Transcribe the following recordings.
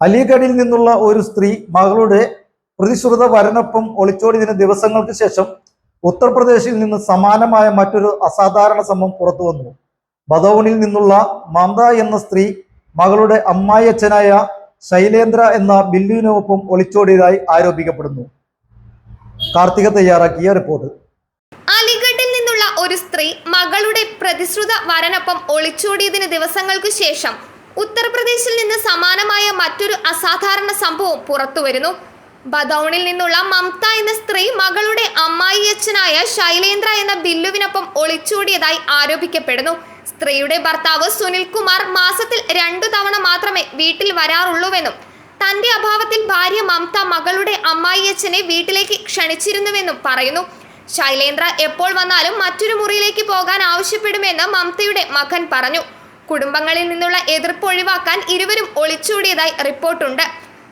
അലിഗഡിൽ നിന്നുള്ള ഒരു സ്ത്രീ മകളുടെ പ്രതിശ്രുത വരനൊപ്പം ഒളിച്ചോടിയതിന് ദിവസങ്ങൾക്ക് ശേഷം ഉത്തർപ്രദേശിൽ നിന്ന് സമാനമായ മറ്റൊരു അസാധാരണ സംഭവം പുറത്തു വന്നു. ബദൌണിൽ നിന്നുള്ള മമത എന്ന സ്ത്രീ മകളുടെ അമ്മായിയച്ഛനായ ശൈലേന്ദ്ര എന്ന ബില്ലുവിനൊപ്പം ഒളിച്ചോടിയതായി ആരോപിക്കപ്പെടുന്നു. കാർത്തിക തയ്യാറാക്കിയ റിപ്പോർട്ട്. അലിഗഡിൽ നിന്നുള്ള ഒരു സ്ത്രീ മകളുടെ പ്രതിശ്രുത വരനൊപ്പം ഒളിച്ചോടിയതിന് ദിവസങ്ങൾക്കു ശേഷം ഉത്തർപ്രദേശിൽ നിന്ന് സമാനമായ മറ്റൊരു അസാധാരണ സംഭവം പുറത്തുവരുന്നു. ബദൌണിൽ നിന്നുള്ള മംത എന്ന സ്ത്രീ മകളുടെ അമ്മായിയച്ഛനായ ശൈലേന്ദ്ര എന്ന ബില്ലുവിനൊപ്പം ഒളിച്ചോടിയതായി ആരോപിക്കപ്പെടുന്നു. സ്ത്രീയുടെ ഭർത്താവ് സുനിൽ കുമാർ മാസത്തിൽ രണ്ടു തവണ മാത്രമേ വീട്ടിൽ വരാറുള്ളൂവെന്നും തന്റെ അഭാവത്തിൽ ഭാര്യ മംത മകളുടെ അമ്മായിയച്ഛനെ വീട്ടിലേക്ക് ക്ഷണിച്ചിരുന്നുവെന്നും പറയുന്നു. ശൈലേന്ദ്ര എപ്പോൾ വന്നാലും മറ്റൊരു മുറിയിലേക്ക് പോകാൻ ആവശ്യപ്പെടുമെന്ന് മംതയുടെ മകൻ പറഞ്ഞു. കുടുംബങ്ങളിൽ നിന്നുള്ള എതിർപ്പ് ഒഴിവാക്കാൻ ഇരുവരും ഒളിച്ചോടിയതായി റിപ്പോർട്ടുണ്ട്.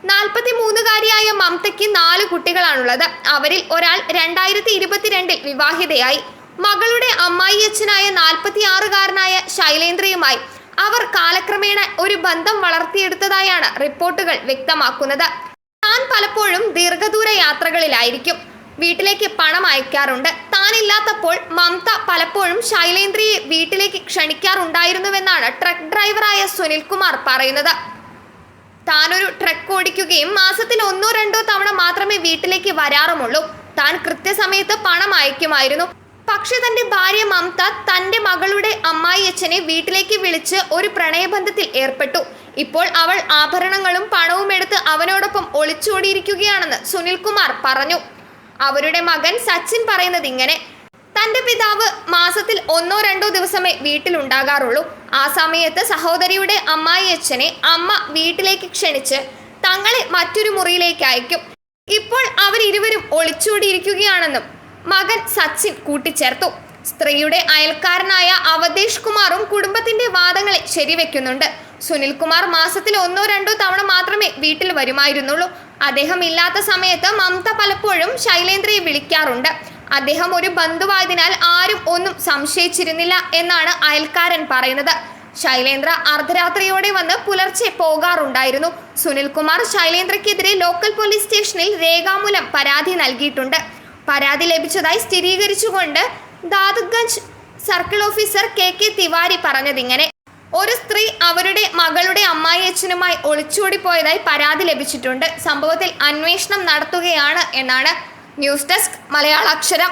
നാൽപ്പത്തി മൂന്നുകാരിയായ മമതയ്ക്ക് നാല് കുട്ടികളാണുള്ളത്. അവരിൽ ഒരാൾ രണ്ടായിരത്തി ഇരുപത്തിരണ്ടിൽ വിവാഹിതയായി. മകളുടെ അമ്മായിയച്ഛനായ നാൽപ്പത്തി ആറുകാരനായ ശൈലേന്ദ്രയുമായി അവർ കാലക്രമേണ ഒരു ബന്ധം വളർത്തിയെടുത്തതായാണ് റിപ്പോർട്ടുകൾ വ്യക്തമാക്കുന്നത്. താൻ പലപ്പോഴും ദീർഘദൂര യാത്രകളിലായിരിക്കും. വീട്ടിലേക്ക് പണം അയക്കാറുണ്ട്. താനില്ലാത്തപ്പോൾ മമത പലപ്പോഴും ശൈലേന്ദ്രയെ വീട്ടിലേക്ക് ക്ഷണിക്കാറുണ്ടായിരുന്നുവെന്നാണ് ട്രക്ക് ഡ്രൈവറായ സുനിൽകുമാർ പറയുന്നത്. താനൊരു ട്രക്ക് ഓടിക്കുകയും മാസത്തിൽ ഒന്നോ രണ്ടോ തവണ മാത്രമേ വീട്ടിലേക്ക് വരാറുമുള്ളൂ. താൻ കൃത്യസമയത്ത് പണം അയക്കുമായിരുന്നു. പക്ഷെ തന്റെ ഭാര്യ മമത തന്റെ മകളുടെ അമ്മായിയച്ഛനെ വീട്ടിലേക്ക് വിളിച്ച് ഒരു പ്രണയബന്ധത്തിൽ ഏർപ്പെട്ടു. ഇപ്പോൾ അവൾ ആഭരണങ്ങളും പണവും എടുത്ത് അവനോടൊപ്പം ഒളിച്ചോടിയിരിക്കുകയാണെന്ന് സുനിൽകുമാർ പറഞ്ഞു. അവരുടെ മകൻ സച്ചിൻ പറയുന്നത് ഇങ്ങനെ തന്റെ പിതാവ് മാസത്തിൽ ഒന്നോ രണ്ടോ ദിവസമേ വീട്ടിലുണ്ടാകാറുള്ളൂ. ആ സമയത്ത് സഹോദരിയുടെ അമ്മായിയച്ഛനെ അമ്മ വീട്ടിലേക്ക് ക്ഷണിച്ച് തങ്ങളെ മറ്റൊരു മുറിയിലേക്ക് അയക്കും. ഇപ്പോൾ അവരിരുവരും ഒളിച്ചോടിയിരിക്കുകയാണെന്നും മകൻ സച്ചിൻ കൂട്ടിച്ചേർത്തു. സ്ത്രീയുടെ അയൽക്കാരനായ അവധേഷ് കുമാറും കുടുംബത്തിന്റെ വാദങ്ങളെ ശരിവെക്കുന്നുണ്ട്. സുനിൽകുമാർ മാസത്തിൽ ഒന്നോ രണ്ടോ തവണ മാത്രമേ വീട്ടിൽ വരുമായിരുന്നുള്ളൂ. അദ്ദേഹം ഇല്ലാത്ത സമയത്ത് മമത പലപ്പോഴും ശൈലേന്ദ്രയെ വിളിക്കാറുണ്ട്. അദ്ദേഹം ഒരു ബന്ധുവായതിനാൽ ആരും ഒന്നും സംശയിച്ചിരുന്നില്ല എന്നാണ് അയൽക്കാരൻ പറയുന്നത്. ശൈലേന്ദ്ര അർദ്ധരാത്രിയോടെ വന്ന് പുലർച്ചെ പോകാറുണ്ടായിരുന്നു. സുനിൽകുമാർ ശൈലേന്ദ്രയ്ക്കെതിരെ ലോക്കൽ പോലീസ് സ്റ്റേഷനിൽ രേഖാമൂലം പരാതി നൽകിയിട്ടുണ്ട്. പരാതി ലഭിച്ചതായി സ്ഥിരീകരിച്ചുകൊണ്ട് Dadganj circle officer K K Tiwari പറഞ്ഞതിങ്ങനെ. ഒരു സ്ത്രീ അവരുടെ മകളുടെ അമ്മായിയച്ഛനുമായി ഒളിച്ചോടിപ്പോയതായി പരാതി ലഭിച്ചിട്ടുണ്ട്. സംഭവത്തിൽ അന്വേഷണം നടത്തുകയാണ് എന്നാണ് ന്യൂസ് ഡെസ്ക് മലയാളാക്ഷരം.